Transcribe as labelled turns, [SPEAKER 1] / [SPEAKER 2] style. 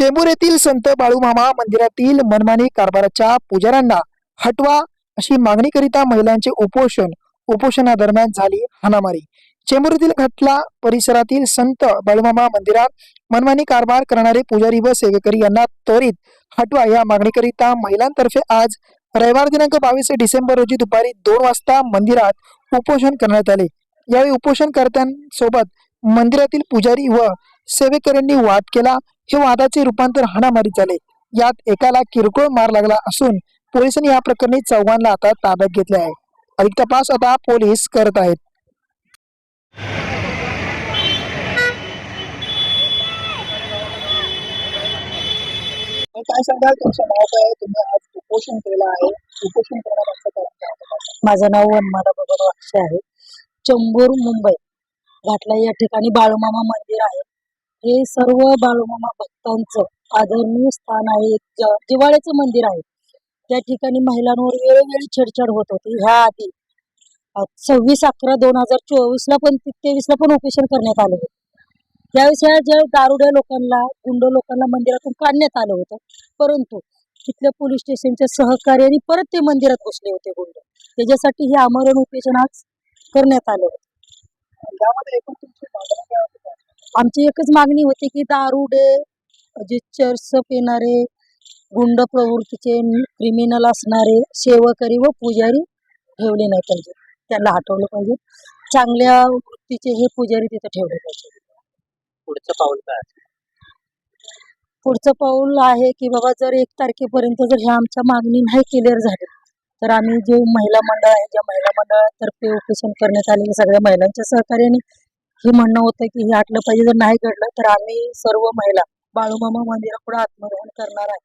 [SPEAKER 1] चेंबूर येथील संत बाळूमामा मंदिरातील मनमानी कारभाराच्या पुजाऱ्यांना हटवा अशी मागणी करिता महिलांचे उपोषण उपोषणादरम्यान झाली हाणामारी. चेंबूर येथील खटला परिसरातील संत बाळूमामा मंदिरात मनमानी कारभार करणारे पुजारी व सेवेकरी यांना त्वरित हटवा या मागणीकरिता महिलांतर्फे आज रविवार दिनांक बावीस डिसेंबर रोजी दुपारी दोन वाजता मंदिरात उपोषण करण्यात आले. यावेळी उपोषणकर्त्यांसोबत मंदिरातील पुजारी व सेवेकऱ्यांनी वाद केला. हे वादाचे रूपांतर हाणामारी झाले. यात एकाला किरकोळ मार लागला असून पोलिसांनी या प्रकरणी चौघांना आता ताब्यात घेतले आहे. अधिक तपास आता पोलीस करत आहेत. काय सांगाल? तुमचं नाव काय तुम्ही आज उपोषण केलं आहे. उपोषण करण्यामागचं
[SPEAKER 2] माझं नाव वनमाला बरोबर अक्षय आहे. चंबूर मुंबई. घाटला या ठिकाणी बाळूमामा मंदिर आहे. हे सर्व बाळूमामा भक्तांचं आदरणीय स्थान आहे. जिवाळ्याचं मंदिर आहे. त्या ठिकाणी महिलांवर वेळोवेळी छेडछाड होत होती. ह्या आधी सव्वीस अकरा दोन हजार चोवीस ला पण तेवीस ला पण ऑपरेशन करण्यात आलं होतं. त्यावेळेस ह्या ज्या दारुड्या लोकांना गुंड लोकांना मंदिरातून काढण्यात आलं होतं. परंतु तिथल्या पोलीस स्टेशनच्या सहकार्याने परत ते मंदिरात घुसले होते गुंड. त्याच्यासाठी हे आमरण उपेशन आज करण्यात आलं होतं? आमची एकच मागणी होती की दारुडे जे चर्च पिणारे गुंड प्रवृत्तीचे क्रिमिनल असणारे सेवकरी व पुजारी ठेवले नाही पाहिजे त्यांना हटवलं पाहिजे चांगल्या वृत्तीचे हे पुजारी तिथे ठेवले पाहिजे
[SPEAKER 3] पुढचं पाऊल काय
[SPEAKER 2] पुढचं पाऊल आहे की बाबा जर एक तारखेपर्यंत जर ह्या आमच्या मागणी नाही क्लिअर झाल्या तर आम्ही जे महिला मंडळ आहे ज्या महिला मंडळातर्फे उपोषण करण्यात आलेले सगळ्या महिलांच्या सहकार्याने हे म्हणणं होतं की हे आटलं पाहिजे. जर नाही घडलं तर आम्ही सर्व महिला बाळूमामा मंदिरापुढे आत्मदहन करणार आहे.